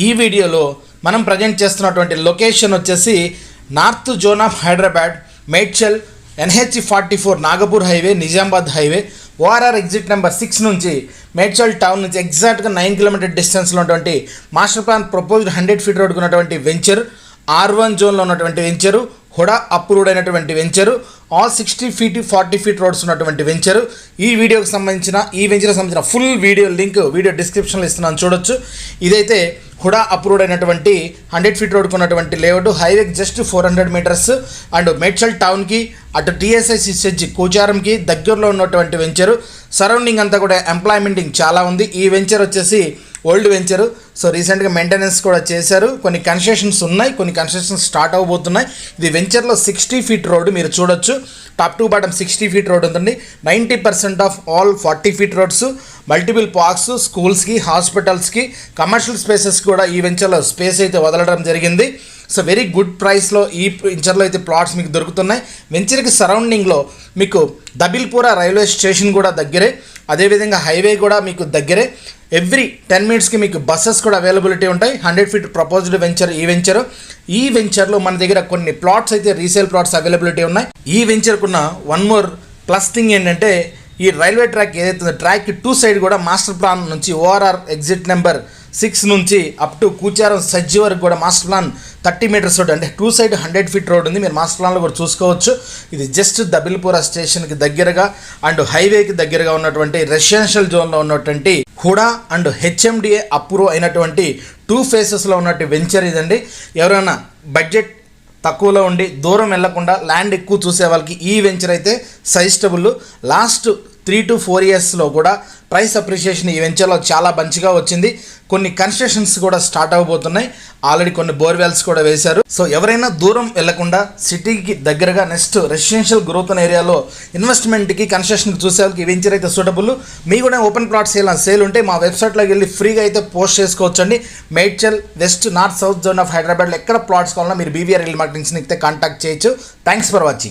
ఈ వీడియోలో మనం ప్రజెంట్ చేస్తున్నటువంటి లొకేషన్ వచ్చేసి north zone of Hyderabad Medchal NH forty four Nagpur highway Nizamabad highway ORR exit number six నుంచి మేడ్చల్ టౌన్ నుంచి ఎగ్జాక్ట్గా నైన్ కిలోమీటర్ డిస్టెన్స్లో ఉన్నటువంటి master plan proposed hundred feet రోడ్కు ఉన్నటువంటి వెంచర్ ఆర్ వన్ జోన్లో ఉన్నటువంటి వెంచరు హుడా అప్రూవ్డ్ అయినటువంటి venture. All sixty feet forty feet roads ఉన్నటువంటి వెంచరు. ఈ వీడియోకి సంబంధించిన ఈ వెంచర్కి సంబంధించిన ఫుల్ వీడియో లింక్ వీడియో డిస్క్రిప్షన్లో ఇస్తున్నాను చూడొచ్చు. ఇదైతే హుడా అప్రూవ్డ్ అయినటువంటి హండ్రెడ్ ఫీట్ రోడ్కు ఉన్నటువంటి లేఅవుట్ హైవేకి just four hundred meters and Medchal టౌన్కి అటు టీఎస్ఐసి సెజ్ కోచారంకి దగ్గరలో ఉన్నటువంటి వెంచరు. సరౌండింగ్ అంతా కూడా ఎంప్లాయ్మెంటింగ్ చాలా ఉంది. ఈ వెంచర్ వచ్చేసి ఓల్డ్ వెంచరు. సో రీసెంట్గా మెయింటెనెన్స్ కూడా చేశారు. కొన్ని కన్స్ట్రక్షన్స్ ఉన్నాయి. కొన్ని కన్స్ట్రక్షన్స్ స్టార్ట్ అవబోతున్నాయి ఇది వెంచర్లో సిక్స్టీ ఫీట్ రోడ్డు మీరు చూడొచ్చు. Top to bottom sixty feet road ఉంటుంది. Ninety percent of all forty feet roads multiple parks స్కూల్స్కి హాస్పిటల్స్కి కమర్షియల్ స్పేసెస్ కూడా ఈ వెంచర్లో స్పేస్ అయితే వదలడం జరిగింది. సో వెరీ గుడ్ ప్రైస్లో ఈ వెంచర్లో అయితే ప్లాట్స్ మీకు దొరుకుతున్నాయి. వెంచర్కి సరౌండింగ్లో మీకు దబిల్పూర రైల్వే స్టేషన్ కూడా దగ్గరే. అదేవిధంగా హైవే కూడా మీకు దగ్గరే. ఎవ్రీ టెన్ మినిట్స్కి మీకు బస్సెస్ కూడా అవైలబిలిటీ ఉంటాయి. హండ్రెడ్ ఫీట్ ప్రపోజ్డ్ వెంచర్ ఈ వెంచర్ ఈ వెంచర్లో మన దగ్గర కొన్ని ప్లాట్స్ అయితే రీసేల్ ప్లాట్స్ అవైలబిలిటీ ఉన్నాయి. ఈ వెంచర్కున్న వన్ మోర్ ప్లస్ థింగ్ ఏంటంటే ఈ రైల్వే ట్రాక్ ఏదైతే ట్రాక్ టూ సైడ్ కూడా మాస్టర్ ప్లాన్ నుంచి ఓఆర్ఆర్ ఎగ్జిట్ నెంబర్ సిక్స్ నుంచి అప్ టు కూచారం సజ్జి వరకు కూడా master plan thirty meters road అంటే two side hundred feet road ఉంది. మీరు మాస్టర్ ప్లాన్లో కూడా చూసుకోవచ్చు. ఇది జస్ట్ దబిల్పురా స్టేషన్కి దగ్గరగా అండ్ హైవేకి దగ్గరగా ఉన్నటువంటి రెసిడెన్షియల్ జోన్లో ఉన్నటువంటి హుడా అండ్ హెచ్ఎండిఏ అప్రూవ్ అయినటువంటి టూ ఫేసెస్లో ఉన్నటువంటి వెంచర్ ఇదండి. ఎవరైనా బడ్జెట్ తక్కువలో ఉండి దూరం వెళ్ళకుండా ల్యాండ్ ఎక్కువ చూసే వాళ్ళకి ఈ వెంచర్ అయితే suggestable. Last three to four ఇయర్స్లో కూడా ప్రైస్ అప్రిషియేషన్ ఈ వెంచర్లో చాలా మంచిగా వచ్చింది. కొన్ని కన్స్ట్రక్షన్స్ కూడా స్టార్ట్ అవబోతున్నాయి. ఆల్రెడీ కొన్ని బోర్వెల్స్ కూడా వేశారు. సో ఎవరైనా దూరం వెళ్ళకుండా సిటీకి దగ్గరగా నెక్స్ట్ రెసిడెన్షియల్ గ్రోత్ ఉన్న ఏరియాలో ఇన్వెస్ట్మెంట్కి కన్స్ట్రక్షన్కి చూసే వాళ్ళకి ఈ వెంచర్ అయితే సూటబుల్ మీ కూడా ఓపెన్ ప్లాట్ సేల్ సేల్ ఉంటే మా వెబ్సైట్లోకి వెళ్ళి ఫ్రీగా అయితే పోస్ట్ చేసుకోవచ్చండి. Medchal west north south zone of హైదరాబాద్లో ఎక్కడ ప్లాట్స్ కావాలన్నా మీరు బీవీఆర్ రియల్ మార్కెటింగ్స్ని అయితే కాంటాక్ట్ చేయొచ్చు. Thanks for watching